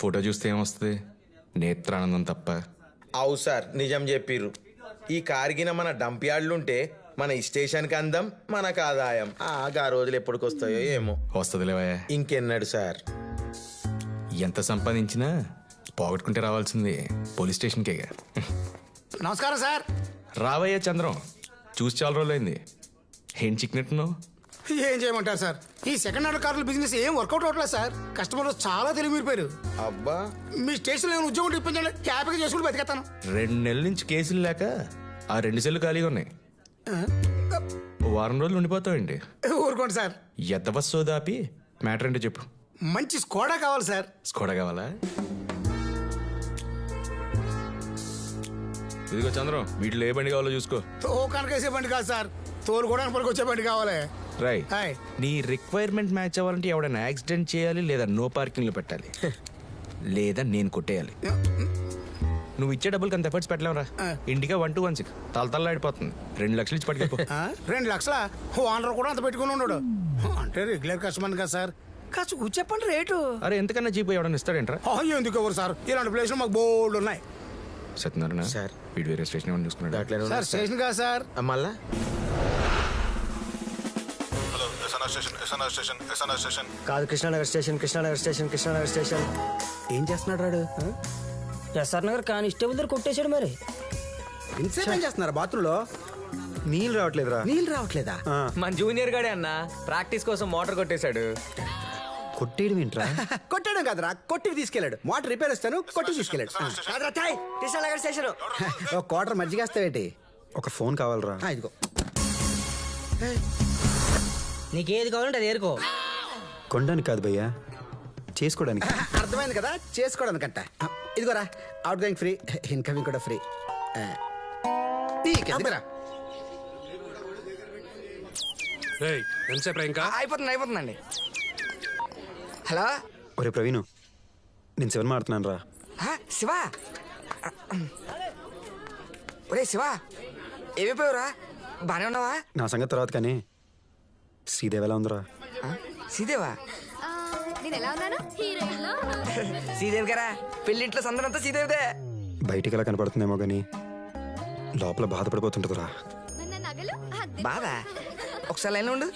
Photo చూస్తే ఏమొస్తుంది? నేత్రానందం తప్ప. అవు సార్ నిజం చెప్పిర్రు. ఈ కారిగిన మన డంప్ యార్డ్లుంటే మన ఈ స్టేషన్కి అందం మనకు ఆదాయం. ఆగా రోజులు ఎప్పటికొస్తాయో ఏమో. వస్తుందిలేవా ఇంకెన్నాడు సార్? ఎంత సంపాదించినా పోగొట్టుకుంటే రావాల్సింది పోలీస్ స్టేషన్కేగా నమస్కారం సార్. రావయ్యా చంద్రం. చూసి చాలా రోజులైంది. ఏం చిక్కినట్టున్నావు? ఏం చేయమంటారు సార్? ఈ సెకండ్ హ్యాండ్ కార్ల బిజినెస్ ఏం వర్కౌట్ అవట్లేదు సార్. కస్టమర్లు చాలా తెలివిపోయారు అబ్బా. మీ స్టేషన్లో ఏమైనా ఉద్యోగం ఇప్పించండి హ్యాపీగా చేసుకుని బతికేస్తాను. రెండు నెలల నుంచి కేసులు లేక ఆ రెండు సెల్లు ఖాళీగా ఉన్నాయి. వారం రోజులు ఉండిపోతావండి ఊరుకోండి సార్. ఎద్ద బస్సు దాపి మ్యాటర్ అంటే చెప్పు. మంచి స్కోడా కావాలి సార్. స్కోడా కావాలా? ఇదిగో చంద్రం వీటిలో ఏ బండి కావాలో చూసుకో. తోకానికి వేసే బండి కాదు సార్. తోలుకోవడానికి పనికి వచ్చే బండి కావాలి. రై హాయ్ నీ రిక్వైర్మెంట్ మ్యాచ్ అవ్వాలంటే ఎవడైనా యాక్సిడెంట్ చేయాలి లేదా నో పార్కింగ్లో పెట్టాలి. లేదా నేను కొట్టేయాలి. నువ్వు ఇచ్చే డబ్బులు అంత ఎఫర్ట్స్ పెట్టలేవురా. ఇండిగా వన్ టూ వన్ సిక్స్ తలతల్లాడిపోతుంది. రెండు లక్షలు ఇచ్చి పట్టుకెళ్ళిపో. ఆ, రెండు లక్షల? ఓనర్ కూడా అంత పెట్టుకుని ఉన్నాడు అంటే రెగ్యులర్ కస్టమర్ కదా సార్. కాస్త కూర్చో చెప్పండి రేటు. అరే ఎంతకన్నా చీప్ ఎవడన్నా ఇస్తాడేంట్రా? అయ్యో ఎందుకు ఎవరు సార్? ఇలాంటి ప్లేస్ మాకు బోల్డ్ ఉన్నాయి. సత్యనారాయణ సార్. వీడు వేరే స్టేషన్ ఏమని చూసుకున్నాడు? సార్. స్టేషన్ కాదు సార్? మళ్ళా? SNR station SNR station SNR station కాదు Krishnanagar station Krishnanagar station Krishnanagar station. ఏం చేస్తున్నాడు రాడు? ఎస్ఆర్ నగర్ కానిస్టేబుల్ దగ్గర కొట్టేశాడు మరి. ఏం చేస్తున్నారు బాత్రూంలో? నీళ్ళు రావట్లేదురా. నీళ్ళు రావట్లేదా? మన జూనియర్ గాడే అన్న ప్రాక్టీస్ కోసం మోటార్ కొట్టేశాడు. కొట్టేయడం ఏంట్రా? కొట్టడం కదరా కొట్టి తీసుకెళ్ళాడు. మోటార్ రిపేర్ వస్తాను కొట్టి తీసుకెళ్ళాడు. కాదురా ఛాయ్ కృష్ణానగర్ స్టేషన్. ఒక క్వార్టర్ మజ్జిగ వస్తావేంటి ఒక ఫోన్ కావాలరా. ఇదిగో. నీకేది కావాలంటే అది ఏరుకో. కొనడానికి కాదు భయ్యా చేసుకోవడానికి. అర్థమైంది కదా? చేసుకోవడానికంట ఆ, ఇదిగోరా అవుట్ గోయింగ్ ఫ్రీ ఇన్కమింగ్ కూడా ఫ్రీ అయిపోతుంది అయిపోతుందండి. హలో? ఒరే ప్రవీణ్ నేను శివన్ మాడుతున్నాను రా హా, శివ ఒరే శివ ఏమైపోయావురా? బానే ఉన్నావా? నా సంగతి తర్వాత కానీ శ్రీదేవి ఎలా ఉందిరా? శ్రీదేవా నేను ఎలా ఉన్నాను? శ్రీదేవి గారా పెళ్ళింట్లో సందనంతా శ్రీదేవిదే బయటికి ఎలా కనపడుతుందేమో కానీ లోపల బాధపడిపోతుంటుందిరా. బాధ? ఒకసారి లైన్లో ఉండు.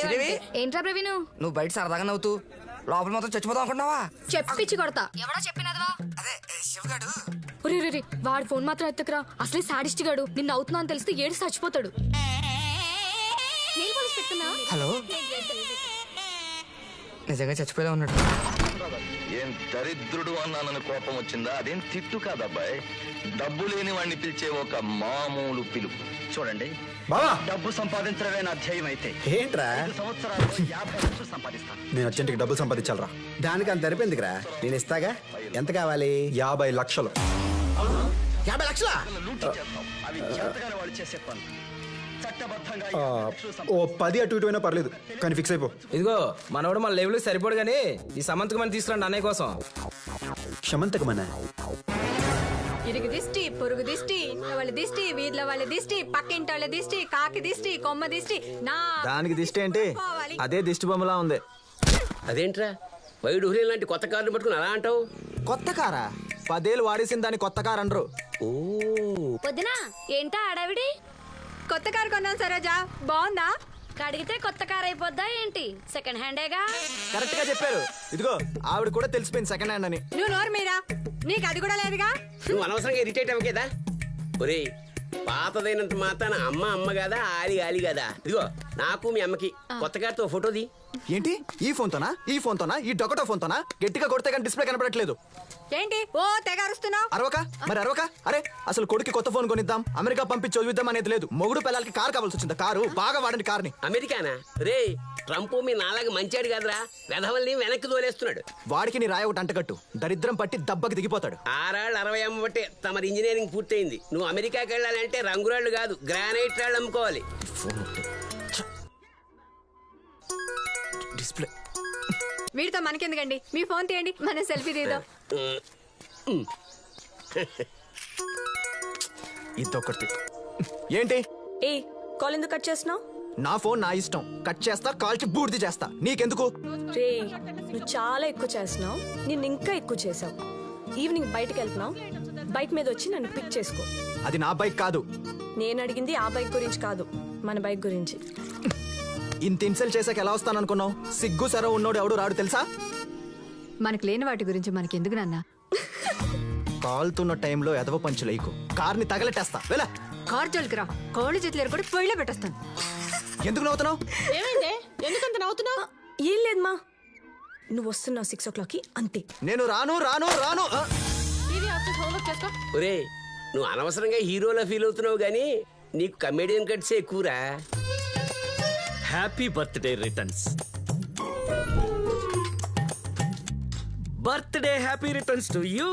శ్రీదేవి ఏంట్రా ప్రవీణు? నువ్వు బయట సరదాగా నవ్వుతూ లోపల మొత్తం చచ్చిపోదాం అనుకున్నావా చెప్పిచ్చి కొడతా. ఎవడో చెప్పినదవా? అదే శివగాడు? ఒరే వాడి ఫోన్ మాత్రం ఎత్తకురా. అసలే సాడిస్ట్ గాడు. నిన్ను అవుతున్నా అని తెలిస్తే ఏడు చచ్చిపోతాడు. హలో. నిజంగా చచ్చిపోయేలా ఉన్నాడు. ఏం దరిద్రుడు అన్నానని కోపం వచ్చిందా? అదేం తిట్టు కాదబ్బాయ్. డబ్బు లేని వాడిని పిలిచే ఒక మామూలు పిలుపు. చూడండి. బావా! డబ్బు సంపాదించడమే నా ధ్యేయం అయితే. ఏంట్రా? ఐదు సంవత్సరాల్లో యాభై లక్షలు సంపాదిస్తాను. నేను అర్జెంట్కి డబ్బులు సంపాదించాలరా. దానికి అంత తెరిపోయిందిరా నేను ఇస్తాగా? ఎంత కావాలి? యాభై లక్షలు. యాభై లక్షలా? లూటీ చేస్తాం. అవి చేతగానే వాళ్ళు చేసే పనులు. ఓ పది అటు ఇటు అయినా పర్లేదు కానీ ఫిక్స్ అయిపో. ఇదిగో మనోడు మన లెవెల్ సరిపోడు కానీ ఈ సమంతకు మనం తీసుకురండి అన్నయ్య కోసం. క్షమంతకమన్నా ఇరుగు దిష్టి పొరుగు దిష్టి వాళ్ళ దిష్టి వీధిలో వాళ్ళ దిష్టి పక్కింటి వాళ్ళ దిష్టి కాకి దిష్టి కొమ్మ దిష్టి నా దానికి దిష్టి ఏంటి? పోవాలి. అదే దిష్టి బొమ్మలా ఉంది. అదేంట్రా? వైడు హురీ లాంటి కొత్త కార్డు పట్టుకుని అలా అంటావు? కొత్త కారా? పదేళ్ళు వాడేసిన దాన్ని కొత్త కార్ అనరు. వదినా ఏంటా ఆడావిడి కొత్త కారు కొన్నాను సరోజా. బాగుందా? కడిగితే కొత్త కార్ అయిపోద్దా ఏంటి? సెకండ్ హ్యాండేగా కరెక్ట్గా చెప్పారు. ఇదిగో ఆవిడ కూడా తెలిసిపోయింది సెకండ్ హ్యాండ్ అని. నువ్వు నోరు మీరా? నీకు అది కూడా లేదుగా? నువ్వు అనవసరంగా ఇరిటేట్ అవ్వకేదా ఒరే పాతదైనంత మాత్రాన అమ్మ అమ్మ కదా ఆలి ఆలి కదా? ఇదిగో నాకు మీ అమ్మకి. కొత్త కార్తో ఫోటోది. ఏంటి? ఈ ఫోన్ తోనా ఈ ఫోన్ తోనా ఈ డొకటో ఫోన్ తోనా గట్టిగా కొడితే కానీ డిస్ప్లే కనపడట్లేదు. ఏంటి? ఓ తెగ అరుస్తున్నావు? అరవక? మరి అరవక? అరే అసలు కొడుకు కొత్త ఫోన్ కొనిద్దాం అమెరికా పంపించి చదివిద్దాం అనేది లేదు. మొగుడు పిల్లలకి కార్ కావాల్సి వచ్చింది కారు బాగా వాడండి కార్ని. అమెరికానా? రే ట్రంప్ మీ నాలాగా మంచాడు కాదురా. వెధవల్ని వెనక్కి తోలేస్తున్నాడు. వాడికి నీ రాయ ఒకటి అంటకట్టు దరిద్రం పట్టి దెబ్బకి దిగిపోతాడు. ఆరాళ్ళు అరవై అమ్మబట్టే తమరి ఇంజనీరింగ్ పూర్తయింది. నువ్వు అమెరికాకి వెళ్ళాలంటే రంగురాళ్ళు కాదు గ్రానైట్ రాళ్ళు అమ్ముకోవాలి. ఫోన్ ఒకటి. డిస్ప్లే. వీడితో మనకెందుకండి? మీ ఫోన్ తీయండి మన సెల్ఫీ తీద్దాం. ఇదొకటి. ఏంటి? ఏ కాల్ ఎందుకు కట్ చేస్తున్నావు? నా ఫోన్ నా ఇష్టం. కట్ చేస్తా కాల్చి బూర్ది చేస్తా. నీకెందుకు? రే నువ్వు చాలా ఎక్కువ చేస్తున్నావు. నేను ఇంకా ఎక్కువ చేసావు ఈవినింగ్ బయటకు వెళ్తున్నావు. బైక్ మీద వచ్చి నన్ను పిక్ చేసుకో. అది నా బైక్ కాదు. నేను అడిగింది ఆ బైక్ గురించి కాదు మన బైక్ గురించి. ఇంత ఇన్సల్ట్ చేసాక ఎలా వస్తాననుకున్నావు? సిగ్గు సర ఉన్నోడు ఎవడు రాడు తెలుసా? మనకు లేని వాటి గురించి మనకెందుకు నాన్న? కాలుతున్న టైంలో ఎదవ పంచులేకు కార్ని తగలెట్టేస్తా. వెళ్ళ. కార్ జోలికి కోళ్ళు చేతులు కూడా పొయ్యిలో పెట్టేస్తాను. ఎందుకు నవ్వుతున్నావు? ఏమైంది? ఎందుకంత నవ్వుతున్నావు? ఏం లేదమ్మా. నువ్వు వస్తున్నావు సిక్స్ ఓ క్లాక్కి అంతే. నేను రాను రాను రాను. ఆ! ఒరే నువ్వు అనవసరంగా హీరోలా ఫీల్ అవుతున్నావు కానీ నీకు కమెడియన్ కట్సే ఎక్కువరా? Happy birthday returns birthday happy returns to you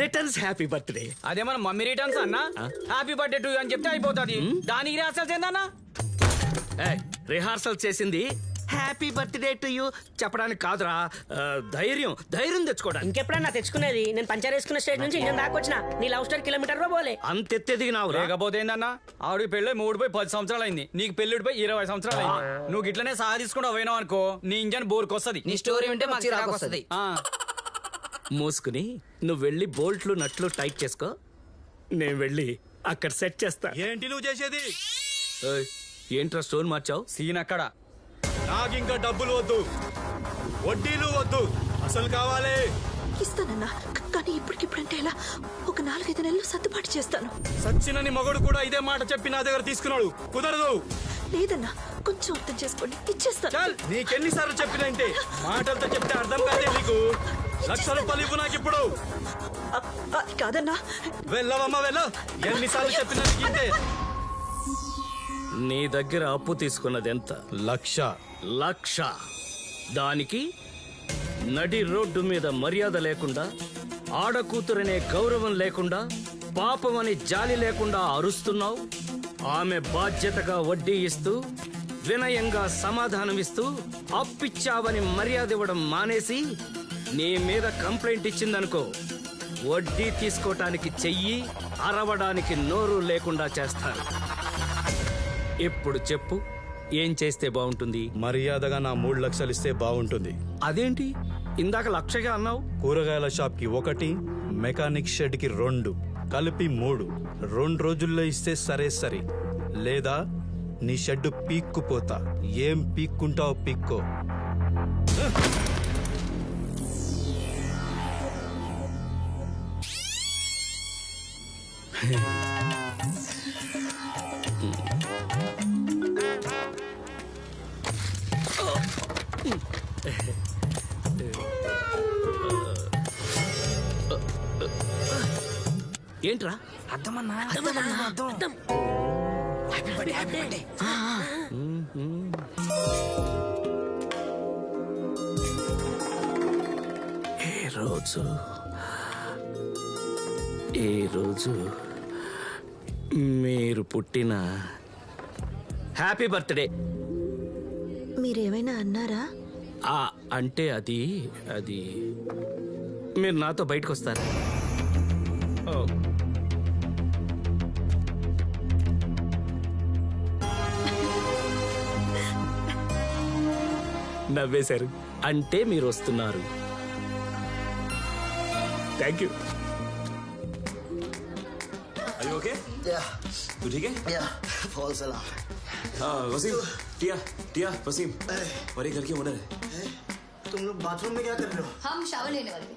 returns happy birthday అదే మన మమ్మీ రిటర్న్స్ అన్న? హ్యాపీ బర్త్డే టు అని చెప్తే అయిపోతుంది. దానికి రాసాల్సి ఏందన్నా? రిహార్సల్ చేసింది హ్యాపీ బర్త్డే టు యూ చెప్పడానికి కాదురా. ఆ, ధైర్యం ధైర్యం తెచ్చుకోవడానికి. ఇంకెప్పుడన్నా తెచ్చుకునేది? నేను పంచర్ వేసుకున్న స్టేట్ నుంచి ఇండియన్ దాకా వచ్చిన నీ లవ్ స్టోర్ కిలోమీటర్లో పోలే. అంత ఎత్తెదిగినావు లేకపోతే ఏందన్నా? ఆవిడకి పెళ్ళి మూడు పోయి పది సంవత్సరాలు అయింది నీకు పెళ్ళిడిపోయి ఇరవై సంవత్సరాలు అయింది నువ్వు గిట్లనే సహా తీసుకుంటూ పోయినావు అనుకో నీ ఇంజన్ బోర్కొస్తది. నీ స్టోరీ ఉంటే మాకు చిరాకు వస్తది. మూసుకుని నువ్వు వెళ్ళి బోల్ట్లు నట్లు టైట్ చేసుకో. నేను వెళ్ళి అక్కడ సెట్ చేస్తా. ఏంటి నువ్వు చేసేది? ఏయ్, ఏంట్రా స్టోన్ మార్చావు? సీన్ అక్కడ. నాకు ఇంకా డబ్బులు వద్దు. వడ్డీలు వద్దు. అసలు కావాలి. ఇస్తానన్నా. కానీ ఇప్పటికిప్పుడంటే ఎలా? ఒక నాలుగైదు నెలలు సర్దుబాటు చేస్తాను. సచ్చినని మగడు కూడా ఇదే మాట చెప్పి నా దగ్గర తీసుకున్నాడు. కుదరదు. లేదన్నా. కొంచెం అర్థం చేసుకోండి. ఇచ్చేస్తాను. నీకెన్నిసార్లు చెప్పినంటే మాటలతో చెప్తే అర్థం కాదే నీకు? లక్ష రూపాయలు ఇవ్వు నాకు ఇప్పుడు కాదన్నా. వెళ్ళవమ్మా వెళ్ళ. ఎన్నిసార్లు చెప్పినా నీ దగ్గర అప్పు తీసుకున్నది ఎంత లక్ష. లక్ష. దానికి నడి రోడ్డు మీద మర్యాద లేకుండా ఆడకూతురనే గౌరవం లేకుండా పాపమని జాలి లేకుండా అరుస్తున్నావు. ఆమె బాధ్యతగా వడ్డీ ఇస్తూ వినయంగా సమాధానమిస్తూ అప్పిచ్చావని మర్యాద ఇవ్వడం మానేసి నీ మీద కంప్లైంట్ ఇచ్చిందనుకో వడ్డీ తీసుకోవటానికి చెయ్యి అరవడానికి నోరు లేకుండా చేస్తారు. ఇప్పుడు చెప్పు. ఏం చేస్తే బాగుంటుంది? మర్యాదగా నా మూడు లక్షలు ఇస్తే బాగుంటుంది. అదేంటి? ఇందాక లక్షగా అన్నావు. కూరగాయల షాప్కి ఒకటి మెకానిక్ షెడ్కి రెండు కలిపి మూడు. రెండు రోజుల్లో ఇస్తే సరే సరే. లేదా నీ షెడ్ పీక్కుపోతా. ఏం పీక్కుంటావు పీక్కో. ఏంట్రా? అర్థమన్నా? అర్థం. ఏ రోజు? ఏ రోజు మీరు పుట్టిన హ్యాపీ బర్త్డే? మీరేమైనా అన్నారా? ఆ అంటే అది అది మీరు నాతో బయటకు వస్తారా నవ్వేశారు అంటే మీరు వస్తున్నారు thank you Are you okay? Yeah. तू ठीक है? Yeah. बहुत सलाम. हाँ वसीम टिया टिया वसीम और ये घर की ओनर है तुम लोग बाथरूम में क्या कर रहे हो हम शावर लेने वाले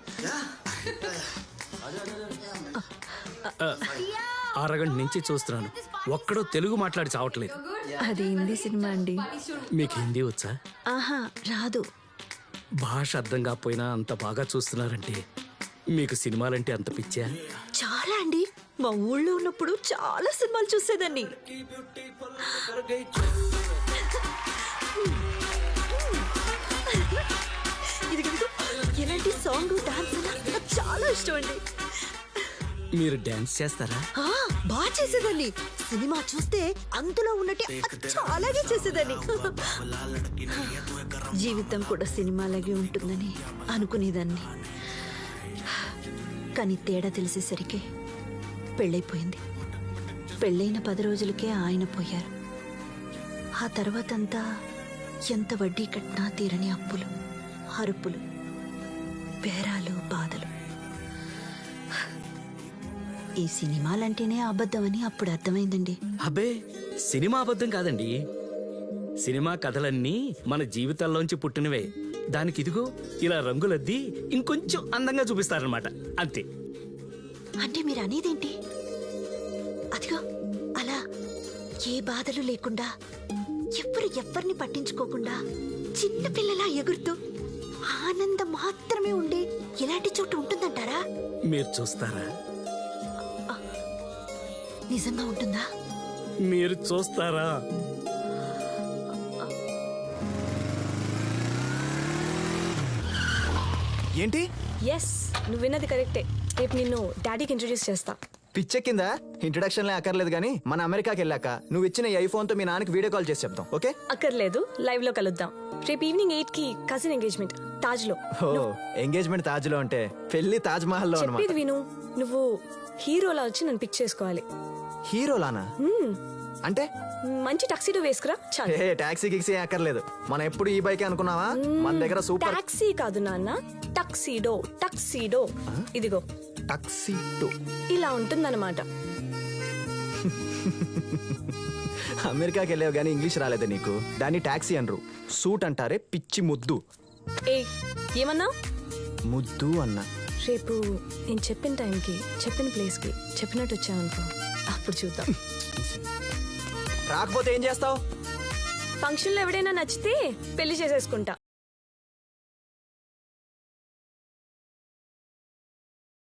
అరగంట నుంచి చూస్తున్నాను. ఒక్కడో తెలుగు మాట్లాడి చావట్లేదు. అది హిందీ సినిమా అండి. మీకు హిందీ వచ్చా? ఆహా రాదు. భాష అర్థం కాకపోయినా అంత బాగా చూస్తున్నారంటే మీకు సినిమాలంటే అంత పిచ్చా? చాలా అండి. మా ఊళ్ళో ఉన్నప్పుడు చాలా సినిమాలు చూసేదాన్ని. ఇదిగో ఎలాంటి సాంగ్ డాన్స్ నాకు చాలా ఇష్టం అండి. మీరు డాన్స్ చేస్తారా? ఆ, బాగా చేసేదాన్ని. సినిమా చూస్తే అందులో ఉన్నట్టే అచ్చం అలాగే చేసేదాన్ని. జీవితం కూడా సినిమాలాగే ఉంటుందని అనుకునేదాన్ని. కానీ తేడా తెలిసేసరికి పెళ్ళైపోయింది. పెళ్ళైన పది రోజులకే ఆయన పోయారు. ఆ తర్వాతంతా ఎంత వడ్డీ కట్టినా తీరని అప్పులు అరుపులు బేరాలు బాధలు. ఈ సినిమాలంటేనే అబద్ధమని అప్పుడు అర్థమైందండి. అబ్బే సినిమా అబద్ధం కాదండి. సినిమా కథలన్నీ మన జీవితాల్లోంచి పుట్టినవే. దానికి ఇదిగో ఇలా రంగులద్ది ఇంకొంచెం అందంగా చూపిస్తారనమాట అంతే. అంటే మీరు అనేదేంటి అదిగో అలా ఏ బాధలు లేకుండా ఎవ్వరు ఎవ్వరిని పట్టించుకోకుండా చిన్న పిల్లలా ఎగురుతూ ఆనందం మాత్రమే ఉండే ఇలాంటి చోటు ఉంటుందంటారా? మీరు చూస్తారా? నిజంగా ఉంటుందా? మీరు చూస్తారా? ఏంటి? ఎస్ నువ్వు విన్నది కరెక్టే. రేపు నిన్ను డాడీకి ఇంట్రడ్యూస్ చేస్తా. పిచ్చెక్కిందా ఇంట్రడక్షన్లే అక్కర్లేదు కానీ మన అమెరికాకి వెళ్ళాక నువ్వు ఇచ్చిన ఈ ఐఫోన్తో మీ నాన్నకి వీడియో కాల్ చేసి చెప్తాం ఓకే? అక్కర్లేదు లైవ్లో కలుద్దాం. రేపు ఈవినింగ్ ఎయిట్కి కజిన్ ఎంగేజ్మెంట్ తాజ్లో ఓ ఎంగేజ్మెంట్ తాజ్లో అంటే పెళ్ళి తాజ్ మహల్లో చెప్పేది అనమాట విను నువ్వు హీరోలా వచ్చి నన్ను పిక్ చేసుకోవాలి. హీరోలానా. అంటే? మంచి టక్సీడో వేసుకురా చాలు. ఏ టాక్సీ గిక్సీ అక్కర్లేదు. మనం ఎప్పుడు ఈ బైక్ అనుకున్నావా? మన దగ్గర సూపర్ టాక్సీ కాదు నాన్న టక్సీడో టక్సీడో ఇదిగో. టాక్సీ టూ ఇలా ఉంటుందన్నమాట. అమెరికాకి వెళ్ళావు కానీ ఇంగ్లీష్ రాలేదా నీకు. దాన్ని టాక్సీ అనరు. సూట్ అంటారే పిచ్చి ముద్దు. ఏ ఏమన్నా? ముద్దు అన్న. రేపు నేను చెప్పిన టైంకి చెప్పిన ప్లేస్కి చెప్పినట్టు వచ్చావనుకో. అప్పుడు చూద్దాం. రాకపోతే ఏం చేస్తావు? ఫంక్షన్లో ఎవడైనా నచ్చితే పెళ్ళి చేసేసుకుంటా.